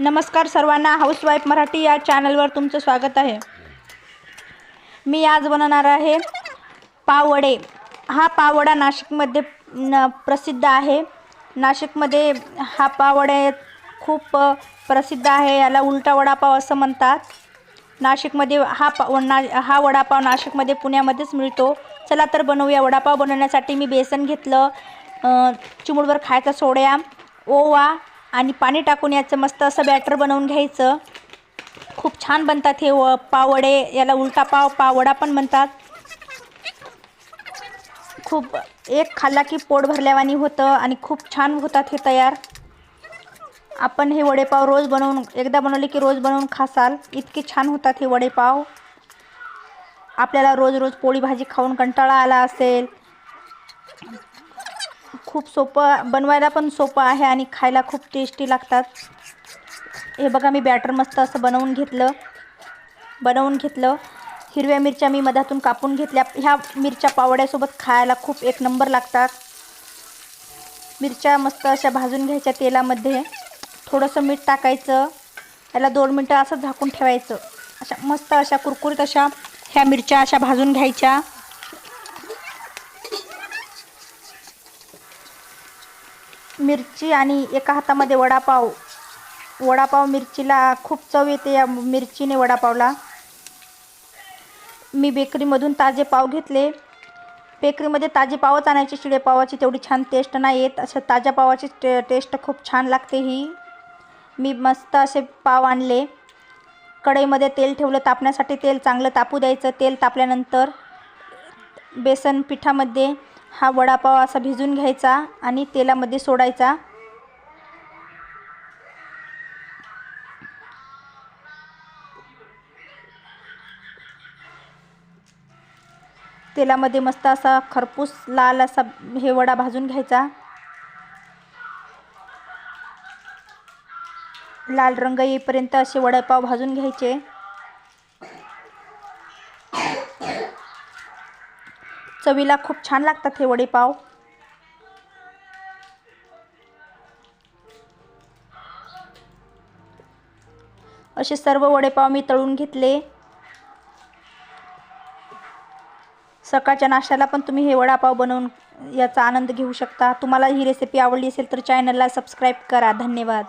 नमस्कार सर्वांना. हाऊसवाईफ मराठी या चॅनलवर तुमचं स्वागत आहे. मी आज बनवणार आहे पावडे हा पावडा नाशिकमध्ये न प्रसिद्ध आहे. नाशिकमध्ये हा पावडे खूप प्रसिद्ध आहे. याला उलटा वडापाव असं म्हणतात. नाशिकमध्ये हा पा ना हा वडापाव नाशिकमध्ये पुण्यामध्येच मिळतो. चला तर बनवूया. वडापाव बनवण्यासाठी मी बेसन घेतलं. अ, खायचा सोड्या ओवा आणि पाणी टाकून याचं मस्त असं बॅटर बनवून घ्यायचं. खूप छान बनतात हे व पावडे याला उलटा पाव पावडा पण म्हणतात. खूप एक खाल्ला की पोट भरल्यावानी होतं आणि खूप छान होतात हे तयार. आपण हे वडेपाव रोज बनवून एकदा बनवले की रोज बनवून खासाल. इतके छान होतात हे वडेपाव. आपल्याला रोज रोज पोळी भाजी खाऊन कंटाळा आला असेल. खूप सोपं बनवायला पण सोपं आहे आणि खायला खूप टेस्टी लागतात. हे बघा मी बॅटर मस्त असं बनवून घेतलं. बनवून घेतलं. हिरव्या मिरच्या मी मधातून कापून घेतल्या. ह्या मिरच्या पावड्यासोबत खायला खूप एक नंबर लागतात. मिरच्या मस्त अशा भाजून घ्यायच्या तेलामध्ये. थोडंसं मीठ टाकायचं. याला दोन मिनटं असं झाकून ठेवायचं. अशा मस्त अशा कुरकुरीत अशा ह्या मिरच्या अशा भाजून घ्यायच्या. मिरची आणि एका हातामध्ये वडापाव. वडापाव मिरचीला खूप चव येते या मिरचीने वडापावला. मी बेकरीमधून ताजे पाव घेतले. बेकरीमध्ये ताजे पावच आणायचे शिळे पावाची तेवढी छान टेस्ट नाही येत. अशा ताज्या पावाची टे टेस्ट खूप छान लागते ही. मी मस्त असे पाव आणले. कढईमध्ये तेल ठेवलं तापण्यासाठी तेल चांगलं तापू द्यायचं. तेल तापल्यानंतर बेसन पिठामध्ये हा वडापाव असा भिजून घ्यायचा आणि तेलामध्ये सोडायचा. तेलामध्ये मस्त असा खरपूस लाल असा हे वडा भाजून घ्यायचा. लाल रंग येईपर्यंत असे वडापाव भाजून घ्यायचे. चवीला खूप छान लागतात हे वडेपाव. असे सर्व वडेपाव मी तळून घेतले. सकाळच्या नाश्त्याला पण तुम्ही हे वडापाव बनवून याचा आनंद घेऊ शकता. तुम्हाला ही रेसिपी आवडली असेल तर चॅनलला सबस्क्राईब करा. धन्यवाद.